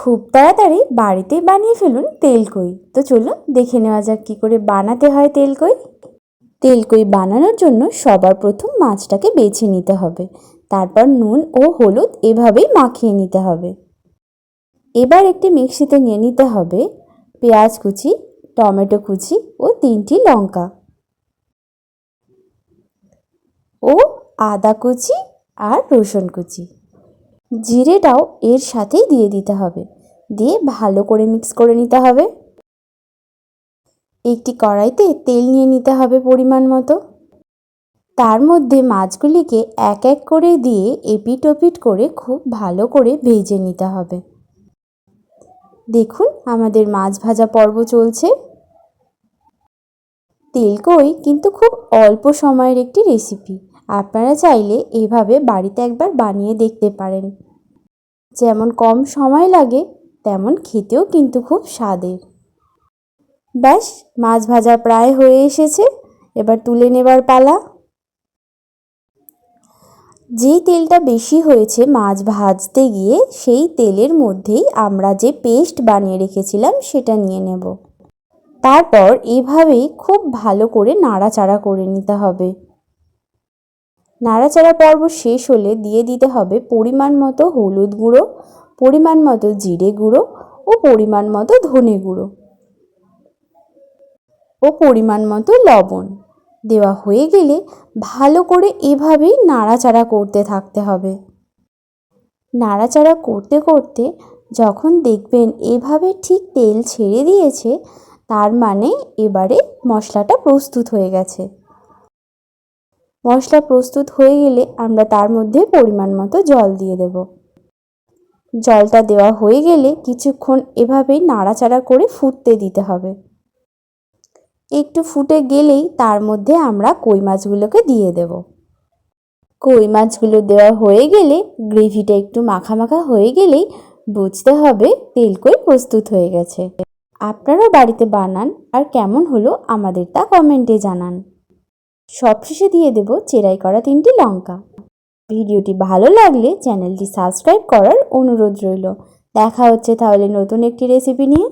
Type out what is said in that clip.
খুব তাড়াতাড়ি বাড়িতেই বানিয়ে ফেলুন তেলকই। তো চলুন দেখে নেওয়া যাক কী করে বানাতে হয় তেলকই। তেলকই বানানোর জন্য সবার প্রথম মাছটাকে বেছে নিতে হবে। তারপর নুন ও হলুদ এভাবেই মাখিয়ে নিতে হবে। এবার একটি মিক্সিতে নিয়ে নিতে হবে পেঁয়াজ কুচি, টমেটো কুচি ও তিনটি লঙ্কা। ও আদা কুচি আর রসুন কুচি। জিরেটাও এর সাথেই দিয়ে দিতে হবে। দিয়ে ভালো করে মিক্স করে নিতে হবে। একটি কড়াইতে তেল নিয়ে নিতে হবে পরিমাণ মতো। তার মধ্যে মাছগুলিকে এক এক করে দিয়ে এপিট ওপিট করে খুব ভালো করে ভেজে নিতে হবে। দেখুন, আমাদের মাছ ভাজা পর্ব চলছে। তেলকই কিন্তু খুব অল্প সময়ের একটি রেসিপি। আপনারা চাইলে এভাবে বাড়িতে একবার বানিয়ে দেখতে পারেন। যেমন কম সময় লাগে, তেমন খেতেও কিন্তু খুব স্বাদের। ব্যাস, মাছ ভাজা প্রায় হয়ে এসেছে। এবার তুলে নেবার পালা। যে তেলটা বেশি হয়েছে মাছ ভাজতে গিয়ে, সেই তেলের মধ্যেই আমরা যে পেস্ট বানিয়ে রেখেছিলাম, সেটা নিয়ে নেব। তারপর এভাবেই খুব ভালো করে নাড়াচাড়া করে নিতে হবে। নাড়াচাড়া পর্ব শেষ হলে দিয়ে দিতে হবে পরিমাণ মতো হলুদ গুঁড়ো, পরিমাণ মতো জিরে গুঁড়ো ও পরিমাণ মতো ধনে গুঁড়ো ও পরিমাণ মতো লবণ। দেওয়া হয়ে গেলে ভালো করে এভাবেই নাড়াচাড়া করতে থাকতে হবে। নাড়াচাড়া করতে করতে যখন দেখবেন এভাবে ঠিক তেল ছেড়ে দিয়েছে, তার মানে এবারে মশলাটা প্রস্তুত হয়ে গেছে। মশলা প্রস্তুত হয়ে গেলে আমরা তার মধ্যে পরিমাণ মতো জল দিয়ে দেব। জলটা দেওয়া হয়ে গেলে কিছুক্ষণ এভাবেই নাড়াচাড়া করে ফুটতে দিতে হবে। একটু ফুটে গেলেই তার মধ্যে আমরা কই মাছগুলোকে দিয়ে দেব। কই মাছগুলো দেওয়া হয়ে গেলে গ্রেভিটা একটু মাখা মাখা হয়ে গেলেই বুঝতে হবে তেল কই প্রস্তুত হয়ে গেছে। আপনারাও বাড়িতে বানান আর কেমন হলো আমাদের তা কমেন্টে জানান। সবশেষে দিয়ে দেব চেরাই করা তিনটি লঙ্কা। ভিডিওটি ভালো লাগলে চ্যানেলটি সাবস্ক্রাইব করার অনুরোধ রইল। দেখা হচ্ছে তাহলে নতুন একটি রেসিপি নিয়ে।